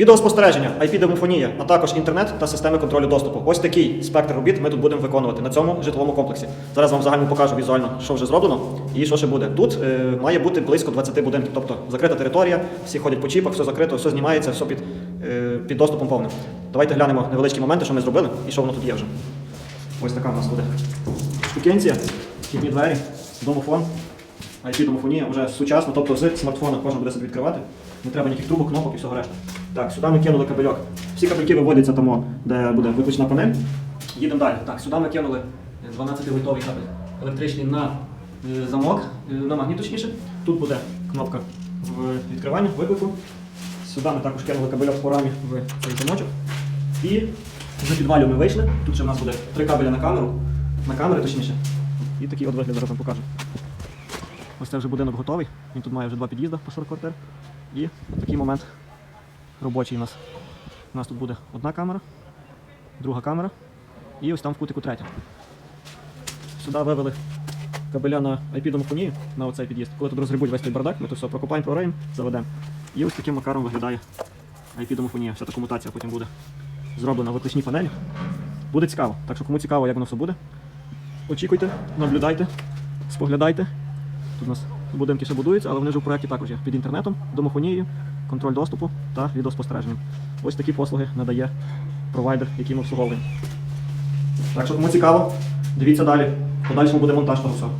Відеоспостереження, IP-домофонія, а також інтернет та системи контролю доступу. Ось такий спектр робіт ми тут будемо виконувати на цьому житловому комплексі. Зараз вам загально покажу візуально, що вже зроблено і що ще буде. Тут е, має бути близько 20 будинків, тобто закрита територія, всі ходять по чіпах, все закрито, все знімається, все під, е, під доступом повним. Давайте глянемо невеличкі моменти, що ми зробили і що воно тут є вже. Ось така у нас буде штукенція, вхідні двері, домофон. IP-домофонія вже сучасно, тобто з смартфона кожен буде собі відкривати. Не треба ніяких трубок, кнопок і всього решта. Так, сюди ми кинули кабельок. Всі кабельки виводяться там, де буде виключна панель. Їдемо далі. Так, сюди ми кинули 12-вольтовий кабель електричний на е, замок, е, на магніт точніше. Тут буде кнопка в відкриванні, виклику. Сюди ми також кинули кабельок по рамі в цей замочок. І за підвалю ми вийшли. Тут ще в нас буде три кабеля на камеру, на камери точніше. І такий от вигляд зараз вам покажу. Ось це вже будинок готовий. Він тут має вже два під'їзди по 40 квартир. І такий момент робочий у нас. У нас тут буде одна камера, друга камера і ось там в кутику третя. Сюди вивели кабеля на IP-домофонію на оцей під'їзд. Коли тут розгребуть весь той бардак, ми тут все прокопаємо, прориємо, заведемо. І ось таким макаром виглядає IP-домофонія. Вся та комутація потім буде зроблена в викличній панелі. Буде цікаво. Так що кому цікаво, як воно все буде, очікуйте, наблюдайте, споглядайте. Тут у нас будинки ще будуються, але вони вже в проєкті також є під інтернетом, домофонією, контроль доступу та відеоспостереженням. Ось такі послуги надає провайдер, який ми обслуговуємо. Так що кому цікаво, дивіться далі. Подальшому буде монтаж того всього.